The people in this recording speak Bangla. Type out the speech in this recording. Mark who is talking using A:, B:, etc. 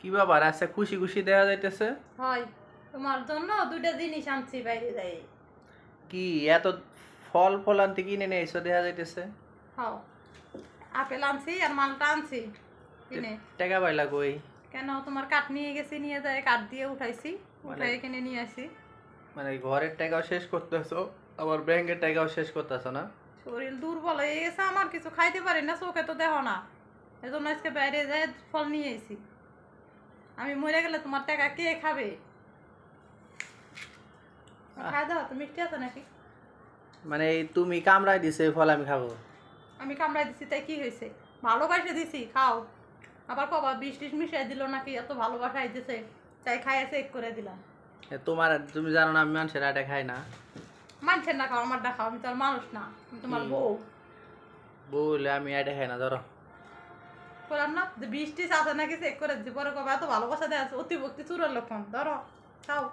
A: কি ব্যাপার আচ্ছা খুশি খুশি দেওয়া যাইতেছে?
B: হয় তোমার জন্য দুইটা জিনিস আনছি বাইরে যাই।
A: কি এত ফল ফল আনতে কিনে নিয়ে এসো দেওয়া যাইতেছে?
B: হাও আপেল আনছি আর মালটা আনছি কিনে।
A: টাকা পাইলা কই?
B: কেন তোমার কাঠ নিয়ে গেছি নিয়ে যায় কাঠ দিয়ে উঠাইছি
A: মানে-
B: উঠাই কিনে নিয়ে আসি।
A: মানে ঘরের টাকাও শেষ করতেছো আবার ব্যাংকের টাকাও শেষ করতেছো না?
B: শরীর দুর্বল হয়ে গেছে আমার কিছু খাইতে পারি না চোখে তো দেখো না। এজন্য আজকে বাইরে যাই ফল নিয়ে এসি আমি মরে গেলে তোমার টাকা কে খাবে? খাই দাও তো মিষ্টি আছে নাকি?
A: মানে তুমি কামড়াই দিছে ফল আমি খাব।
B: আমি কামড়াই দিছি তাই কি হয়েছে? ভালোবাসে দিছি খাও। আবার কবা বিষ টিস মিশাই দিল নাকি এত ভালোবাসাই দিছে তাই খাইয়া চেক করে দিলাম।
A: তোমার তুমি জানো না আমি মানুষের আটা খাই না।
B: মানছেন না খাও আমারটা খাও আমি তো মানুষ না আমি তোমার। বউ।
A: বলে আমি আটা খাই না ধরো।
B: বললাম না, যে বৃষ্টি আছে নাকি চেক করে দিচ্ছি পরে কবে এত ভালোবাসা দেওয়া আছে, অতিভক্তি চুরের লক্ষণ ধরো খাও